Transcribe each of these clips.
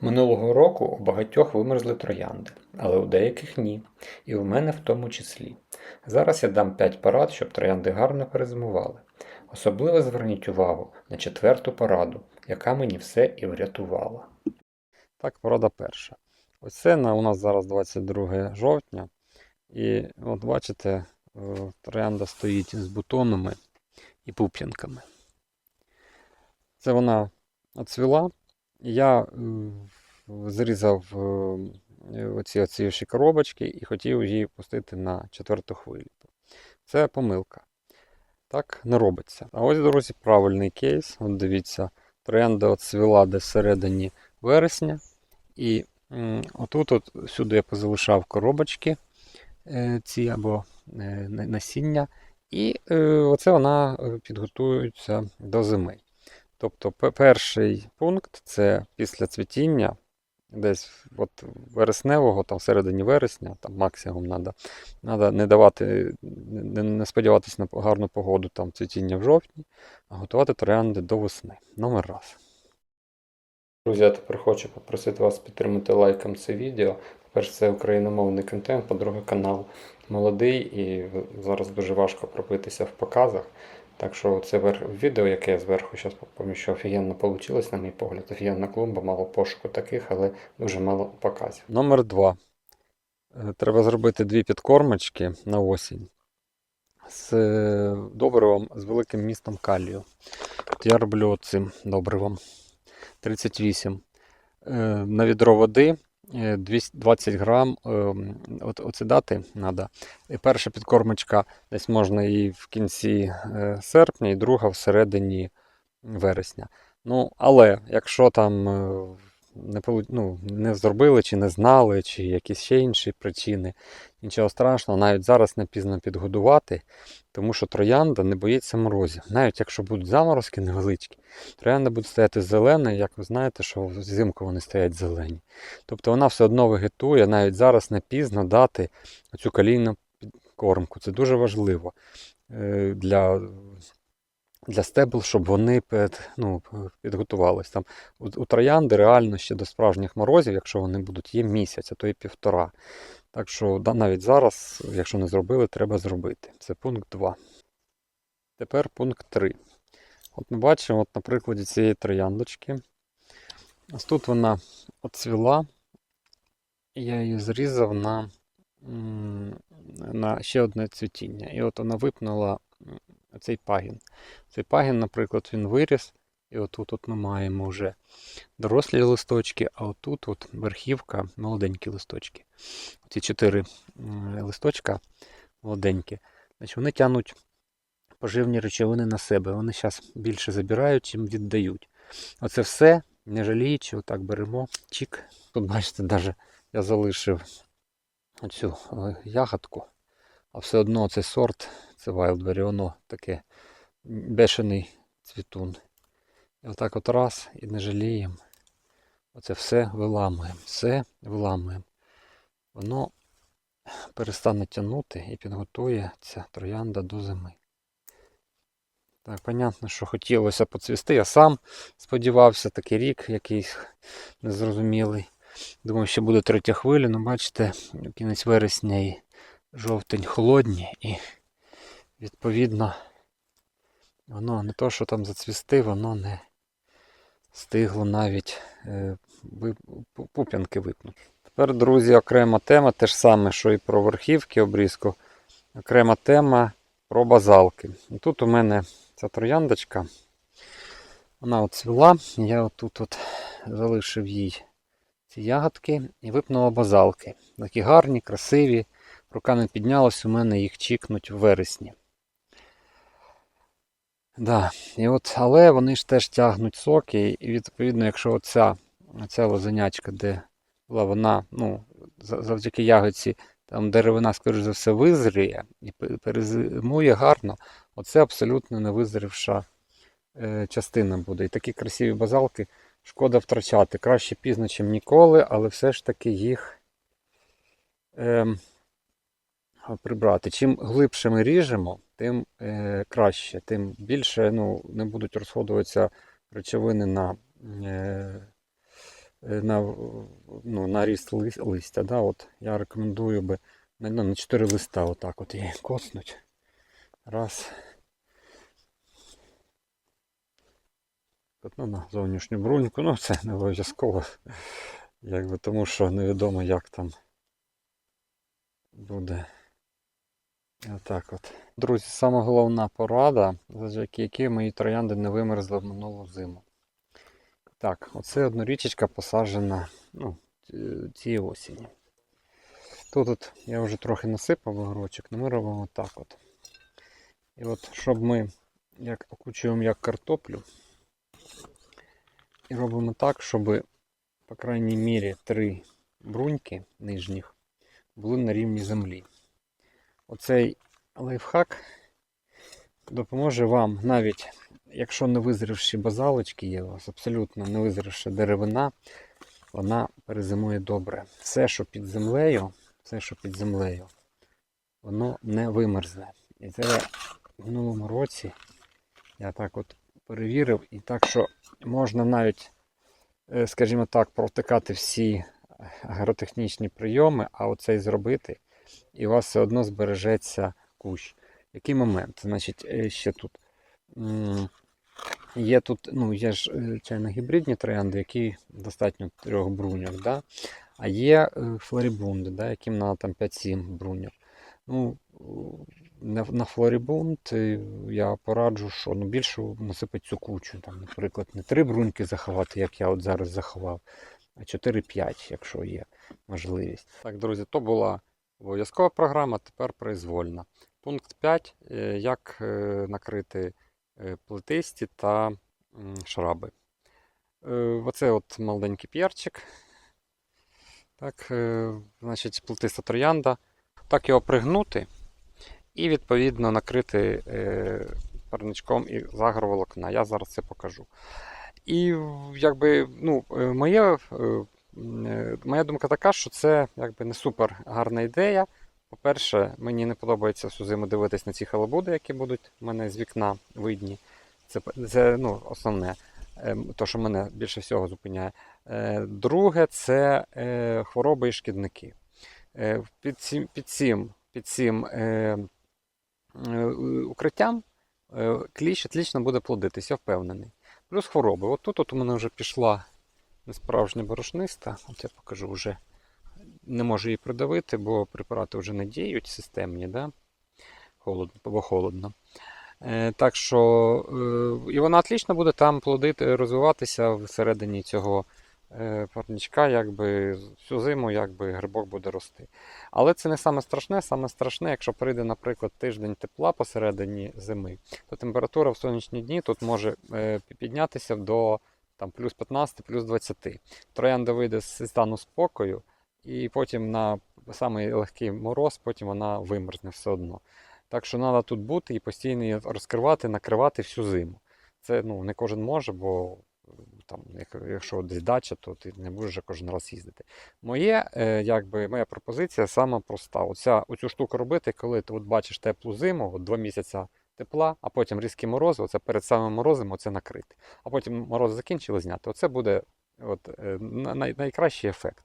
Минулого року у багатьох вимерзли троянди, але у деяких ні, і в мене в тому числі. Зараз я дам 5 порад, щоб троянди гарно перезимували. Особливо зверніть увагу на четверту пораду, яка мені все і врятувала. Так, порада перша. Ось це на, у нас зараз 22 жовтня. І от бачите, е, троянда стоїть з бутонами і пуп'янками. Це вона оцвіла. Я е, зрізав е, оці оцівші коробочки і хотів її пустити на четверту хвилю. Це помилка. Так не робиться. А ось, друзі, правильний кейс. От дивіться, троянда оцвіла десь всередині вересня. І отут от сюди я позалишав коробочки е, ці або насіння. І оце вона підготується до зими. Тобто перший пункт це після цвітіння, десь от вересневого, там всередині вересня, там максимум треба. Треба не давати, не, не сподіватися на гарну погоду, там цвітіння в жовтні, а готувати троянди до весни. Номер раз. Друзі, я тепер хочу попросити вас підтримати лайком це відео. По-перше, це україномовний контент, по-друге, канал молодий і зараз дуже важко пробитися в показах. Так що це відео, яке я зверху зараз поміщу, офігенно вийшло, на мій погляд. Офігенна клумба, мало пошуку таких, але дуже мало показів. Номер два. Е, Треба зробити дві підкормочки на осінь з е, добривом з великим містом калію. От я роблю цим добривом 38. Е, На відро води е, 200 20 грам от, от, оцидати треба. І перша підкормочка десь можна і в кінці е, серпня, і друга всередині вересня. Ну, але якщо там е, не, ну, не зробили, чи не знали, чи якісь ще інші причини, нічого страшного, навіть зараз не пізно підгодувати, тому що троянда не боїться морозів. Навіть якщо будуть заморозки невеличкі, троянда буде стояти зелена, як ви знаєте, що взимку вони стоять зелені. Тобто вона все одно вегетує, навіть зараз не пізно дати цю калійну підкормку. Це дуже важливо е, для для стебл, щоб вони під, ну, підготувалися. Там у, у троянди реально ще до справжніх морозів, якщо вони будуть, є місяць, а то і півтора. Так що да, навіть зараз, якщо не зробили, треба зробити. Це пункт 2. Тепер пункт 3. От ми бачимо, от на прикладі цієї трояндочки. Ось тут вона оцвіла. Я її зрізав на, на ще одне цвітіння. І от вона випнула цей пагін. Цей пагін, наприклад, він виріс, і отут от ми маємо вже дорослі листочки, а отут от верхівка молоденькі листочки. Ці чотири листочка молоденькі, значить вони тягнуть поживні речовини на себе. Вони зараз більше забирають, чим віддають. Оце все, не жаліючи, отак беремо, чик. Тут, бачите, навіть я залишив оцю е, ягодку, а все одно цей сорт, це Wildberry, воно таке бешений цвітун. І отак от раз і не жаліємо. Оце все виламуємо, все виламуємо. Воно перестане тягнути і підготує ця троянда до зими. Так, понятно, що хотілося поцвісти. Я сам сподівався, такий рік якийсь незрозумілий. Думав, що буде третя хвиля, ну бачите, кінець вересня і жовтень холодні, і відповідно воно не то, що там зацвісти, воно не стигло навіть е, пуп'янки випнути. Тепер, друзі, окрема тема, те ж саме, що і про верхівки обрізку. Окрема тема про базалки. Тут у мене ця трояндочка, вона от цвіла, я отут от залишив їй ці ягодки і випнула базалки. Такі гарні, красиві. Рука не піднялась, у мене їх чікнуть в вересні. Да. І от, але вони ж теж тягнуть соки, і відповідно, якщо оця, оця лозенячка, де була вона, ну, завдяки ягодці, там деревина, скоріш за все, визріє і перезимує гарно, оце абсолютно не визрівша е, частина буде. І такі красиві базалки шкода втрачати. Краще пізно, ніж ніколи, але все ж таки їх ем, прибрати. Чим глибше ми ріжемо, тим е, краще, тим більше ну, не будуть розходуватися речовини на, е, е, на, ну, на ріст лис- листя. Да? От я рекомендую би ну, на 4 листа отак от її коснуть. Раз. Ну, на зовнішню бруньку, ну це не обов'язково. Тому що невідомо як там буде. Отак от. Друзі, сама головна порада, завдяки якій мої троянди не вимерзли в минулу зиму. Так, оце однорічечка посаджена ну, цієї осені. Тут от я вже трохи насипав огорочок, але ми робимо так от. І от, щоб ми як окучуємо як картоплю, і робимо так, щоб, по крайній мірі, три бруньки нижніх були на рівні землі. Оцей лайфхак допоможе вам навіть, якщо не визрівші базалочки є у вас, абсолютно не визрівши деревина, вона перезимує добре. Все, що під землею, все, що під землею, воно не вимерзне. І це в минулому році я так от перевірив, і так, що можна навіть, е, скажімо так, провтикати всі агротехнічні прийоми, а оцей зробити, і у вас все одно збережеться кущ. Який момент? Значить, е, ще тут. Є тут, ну, є ж е, звичайно, гібридні троянди, які достатньо трьох бруньок, да? а є е, флорібунди, да, яким треба там 5-7 бруньок. Ну, на, на флорібунд я пораджу, що ну, більше насипати цю кучу. Там, наприклад, не три бруньки заховати, як я от зараз заховав, а 4-5, якщо є можливість. Так, друзі, то була обов'язкова програма, тепер произвольна. Пункт 5. е, Як е, накрити е, плетисті та шраби. Оце от маленький п'ярчик. Так, значить, плетиста троянда. Так його пригнути і відповідно накрити парничком і загроволокна. Я зараз це покажу. І якби, ну, моє, моя думка така, що це якби не супер гарна ідея. По-перше, мені не подобається всю зиму дивитись на ці халабуди, які будуть в мене з вікна видні. Це, це ну, основне, е, то, що мене більше всього зупиняє. Е, Друге, це е, хвороби і шкідники. Е, Під цим, під цим, під цим е, е, укриттям е, кліщ отлично буде плодитись, я впевнений. Плюс хвороби. От тут от у мене вже пішла несправжня борошниста. От я покажу вже. Не можу її придавити, бо препарати вже не діють системні, да? холодно, бо холодно. Е, так що, е, і вона отлично буде там плодити, розвиватися всередині цього е, парничка, якби всю зиму якби грибок буде рости. Але це не саме страшне. Саме страшне, якщо прийде, наприклад, тиждень тепла посередині зими, то температура в сонячні дні тут може е, піднятися до там, плюс 15, плюс 20. Троянда вийде з стану спокою, і потім на самий легкий мороз, потім вона вимерзне все одно. Так що треба тут бути і постійно її розкривати, накривати всю зиму. Це ну, не кожен може, бо там, якщо десь дача, то ти не будеш кожен раз їздити. Моє, е, якби, моя пропозиція сама проста. Оця, оцю штуку робити, коли ти от бачиш теплу зиму, от два місяці тепла, а потім різкі морози, оце перед самим морозом оце накрити. А потім морози закінчили зняти. Оце буде от, е, най, найкращий ефект.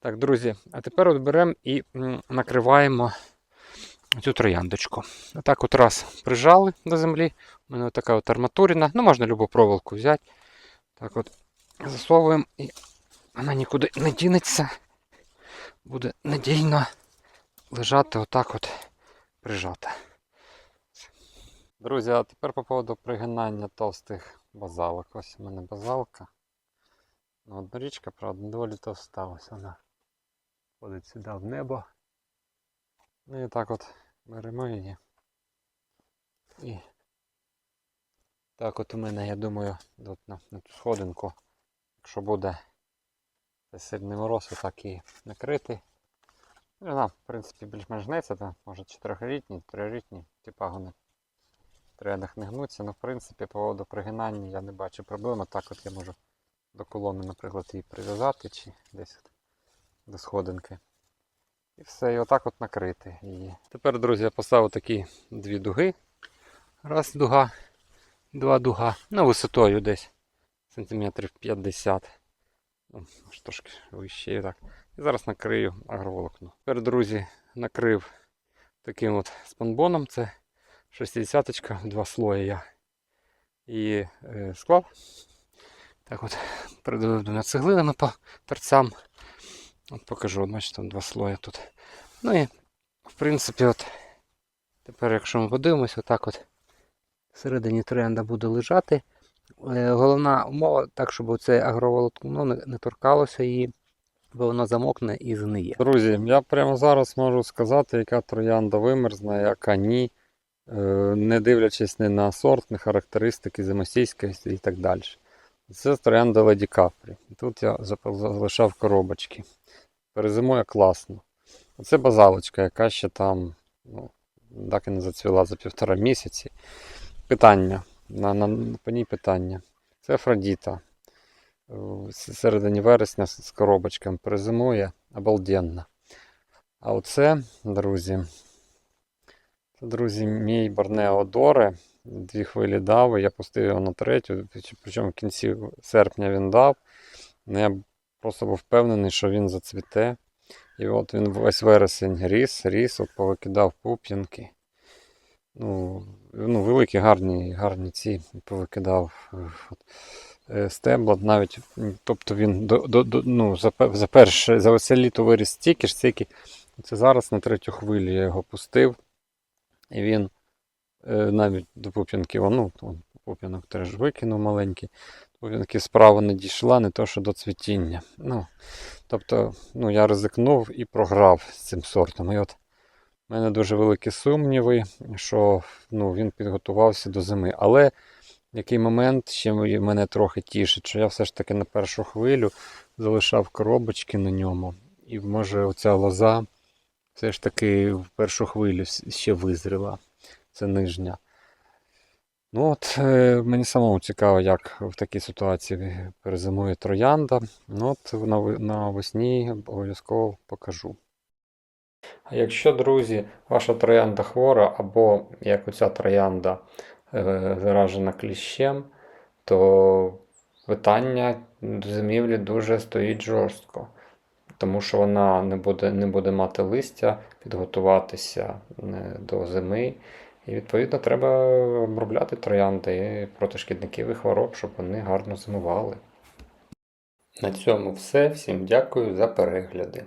Так, друзі, а тепер от беремо і накриваємо цю трояндочку. Отак от раз прижали до землі. У мене така от арматурина. Ну, можна любу проволоку взяти. Так от засовуємо і вона нікуди не дінеться. Буде надійно лежати отак от прижата. Друзі, а тепер по поводу пригинання товстих базалок. Ось у мене базалка. Ну, однорічка, правда, доволі товста. Ось вона ходить сюди в небо. Ну і так от беремо її. І так от у мене, я думаю, от на, на цю сходинку, якщо буде сильний мороз, отак і накрити. Ну, Вона, в принципі, більш-менш гнеться, може 4-літні, 3-літні, ті пагони в трендах не гнуться, але в принципі по поводу пригинання я не бачу проблеми. Так от я можу до колони, наприклад, її прив'язати чи десь от до сходинки. І все, і отак от накрити її. Тепер, друзі, я поставив такі дві дуги. Раз дуга, два дуга. Ну, висотою десь сантиметрів 50. Ну, аж трошки вище і так. І зараз накрию агроволокно. Тепер, друзі, накрив таким от спанбоном. Це 60 в два слої я і е, склав. Так от придавив двома цеглинами по торцям. От покажу, от бачите, там два слої тут. Ну і в принципі, от тепер, якщо ми подивимося, отак от всередині тренда буде лежати. Е, Головна умова, так, щоб це агроволокно не, не торкалося її, бо воно замокне і згниє. Друзі, я прямо зараз можу сказати, яка троянда вимерзне, яка ні, не дивлячись ні на сорт, ні характеристики зимостійськості і так далі. Це троянда Леді Капрі. Тут я залишав коробочки. Перезимує класно. Оце базалочка, яка ще там ну, так і не зацвіла за півтора місяці. Питання. На, на, по ній питання. Це Афродіта. В середині вересня з коробочками перезимує обалденно. А оце, друзі, друзі, мій Борнео Доре. Дві хвилі дав, я пустив його на третю. Причому в кінці серпня він дав. Ну, я просто був впевнений, що він зацвіте. І от він весь вересень ріс, ріс, от повикидав пуп'янки. Ну, ну, великі, гарні, гарні ці повикидав от, е, стебла. Навіть, тобто він до, до, до, ну, за, за перше, за все літо виріс стільки ж, стільки. Це зараз на третю хвилю я його пустив. І він е, навіть до пуп'янки, ну, пуп'янок теж викинув маленький. Пуп'янки справа не дійшла, не то що до цвітіння. Ну, тобто, ну, я ризикнув і програв з цим сортом. І от у мене дуже великі сумніви, що ну, він підготувався до зими. Але який момент ще мене трохи тішить, що я все ж таки на першу хвилю залишав коробочки на ньому. І може оця лоза все ж таки в першу хвилю ще визріла. Це нижня. Ну от е, мені самому цікаво, як в такій ситуації перезимує троянда. Ну от навесні обов'язково покажу. А якщо, друзі, ваша троянда хвора, або як оця троянда е, заражена кліщем, то питання до зимівлі дуже стоїть жорстко, тому що вона не буде, не буде мати листя, підготуватися е, до зими. І відповідно треба обробляти троянди проти шкідників і хвороб, щоб вони гарно зимували. На цьому все. Всім дякую за перегляди.